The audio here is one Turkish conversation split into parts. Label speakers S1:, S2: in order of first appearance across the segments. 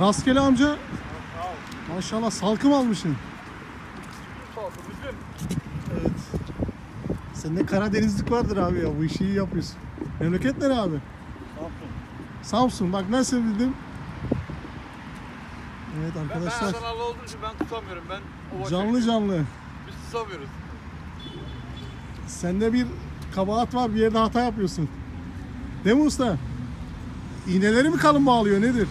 S1: Rastgele amca. Maşallah salkım almışsın. Evet. Sende Karadenizlik vardır abi ya. Bu işi iyi yapıyorsun. Memleket nere abi? Samsun. Bak nasıl bildim. Evet
S2: Ben, ben
S1: arkadaşlar.
S2: Adanalı olduğum için ben tutamıyorum. Ben ova
S1: Canlı canlı.
S2: Biz tutamıyoruz.
S1: Sende bir kabahat var. Bir yerde hata yapıyorsun. Değil mi usta? İğneleri mi kalın bağlıyor nedir?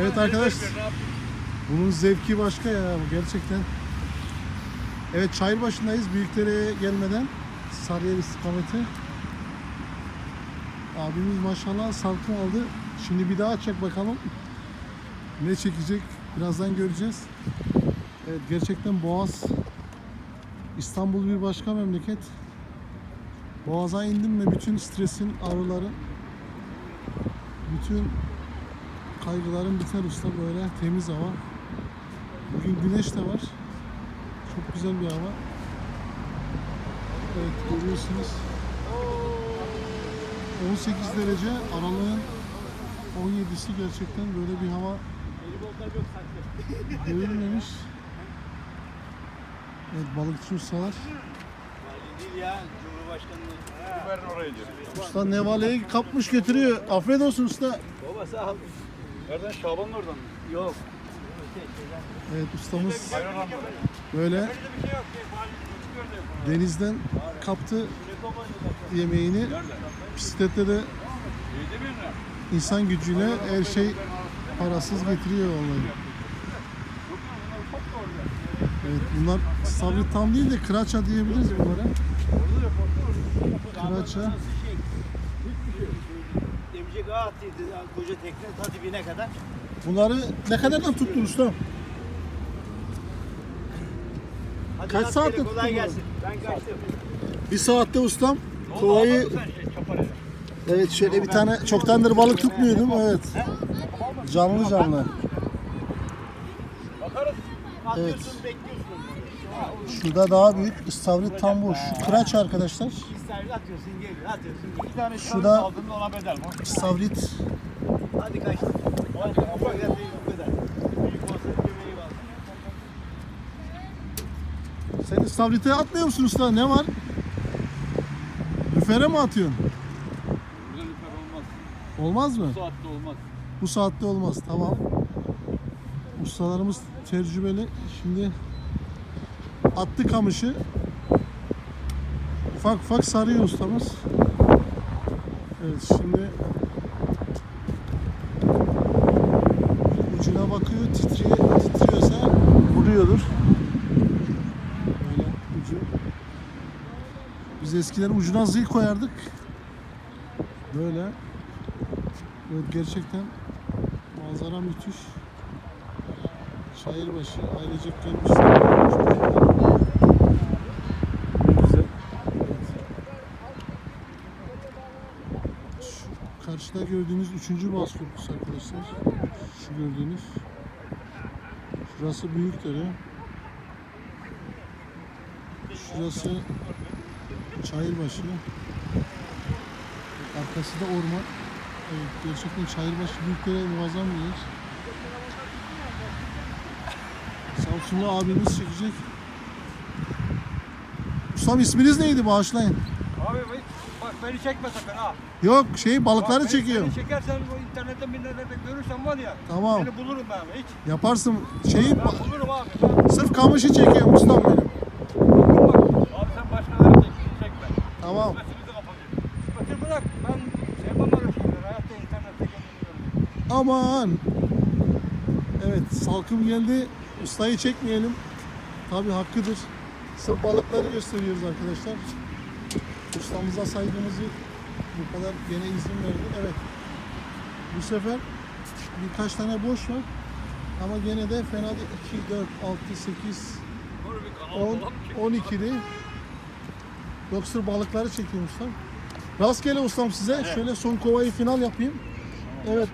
S1: Evet arkadaş. Bunun zevki başka ya bu gerçekten. Evet çayır başındayız. Büyükdere'ye gelmeden Sarıyer istikameti. Abimiz maşallah salkım aldı. Şimdi bir daha çek bakalım. Ne çekecek? Birazdan göreceğiz. Evet gerçekten Boğaz İstanbul bir başka memleket. Boğaz'a indim mi bütün stresin, ağrıların, bütün kaygıların biter usta böyle temiz hava. Bugün güneş de var. Çok güzel bir hava. Evet görüyorsunuz. 18 derece aralığın 17'si gerçekten böyle bir hava görülmemiş. Evet balıkçı ustalar. Usta nevaleyi kapmış götürüyor. Afiyet olsun usta.
S3: Baba sağ ol.
S2: Nereden? Şaban'ın oradan mı?
S3: Yok.
S1: Evet ustamız böyle
S2: şey
S1: denizden kaptı yemeğini. Bisiklette de insan gücüyle her şey parasız getiriyor vallahi. Evet bunlar sabri tam değil de kıraça diyebiliriz bunlara. Kıraça.
S3: Şey, ağa attıydı ya, koca tekne ta dibine kadar.
S1: Bunları ne kadardan tuttun usta?
S3: Hadi
S1: Kaç
S3: rastgele,
S1: saatte
S3: Kolay
S1: tuttun
S3: gelsin. Ben kaçtım.
S1: Bir saatte ustam kovayı Evet şöyle bir tane çoktandır balık tutmuyordum evet. Canlı canlı.
S3: Atıyorsun bekliyorsun.
S1: Şurada daha büyük istavrit tam boş. Şu kıraç arkadaşlar.
S3: İsterli atıyorsun geliyor atıyorsun. Bir tane
S1: Şurada-
S3: aldın ona bedel bu.
S1: İstavrit
S3: Hadi kaçtım. Hadi bu kadar. Büyük olsa gömeği var.
S1: Sen istavrite atmıyor musun usta? Ne var? Lüfere mi atıyorsun?
S2: Burada lüfer olmaz.
S1: Olmaz mı?
S2: Bu saatte olmaz.
S1: Bu saatte olmaz. Tamam. Ustalarımız tecrübeli. Şimdi attı kamışı. Ufak ufak sarıyor ustamız. Evet şimdi ucuna bakıyor. Titriyor, titriyorsa vuruyordur. Böyle ucu. Biz eskiden ucuna zil koyardık. Böyle. Evet gerçekten manzara müthiş. Şairbaşı ailecek gelmişler. Ne güzel. Şu karşıda gördüğünüz üçüncü Köprüsü arkadaşlar. Şu gördüğünüz. Şurası Büyükdere. Şurası Çayırbaşı. Arkası da orman. Evet, gerçekten Çayırbaşı Büyükdere muazzam bir yer. Samsunlu abimiz çekecek. Ustam isminiz neydi bağışlayın.
S2: Abi bak beni çekme sakın ha.
S1: Yok şey balıkları
S2: Bak,
S1: çekiyorum.
S2: Beni çekersen bu internette millete görürsen var ya.
S1: Tamam
S2: Seni bulurum ben hiç.
S1: yaparsın. Şeyi
S2: Ben bulurum abi. Sen,
S1: sırf kamışı çekiyorum ustam benim.
S2: abi sen başkaları çek, çekme.
S1: Tamam.
S2: Bakın bırak ben sevmem öyle şeyleri. Hayatta internette görüyorum.
S1: Aman. Evet salkım geldi. Ustayı çekmeyelim. Tabi hakkıdır. Sırf balıkları gösteriyoruz arkadaşlar. Ustamıza saygımızı bu kadar gene izin verdi. Evet. Bu sefer birkaç tane boş var. Ama gene de fena değil. 2, 4, 6, 8,
S2: Doğru bir kanal
S1: 10,
S2: falan mı çekiyor?
S1: 12'li. Yoksa balıkları çekiyorum ustam. Rastgele ustam size. Şöyle son kovayı final yapayım. Evet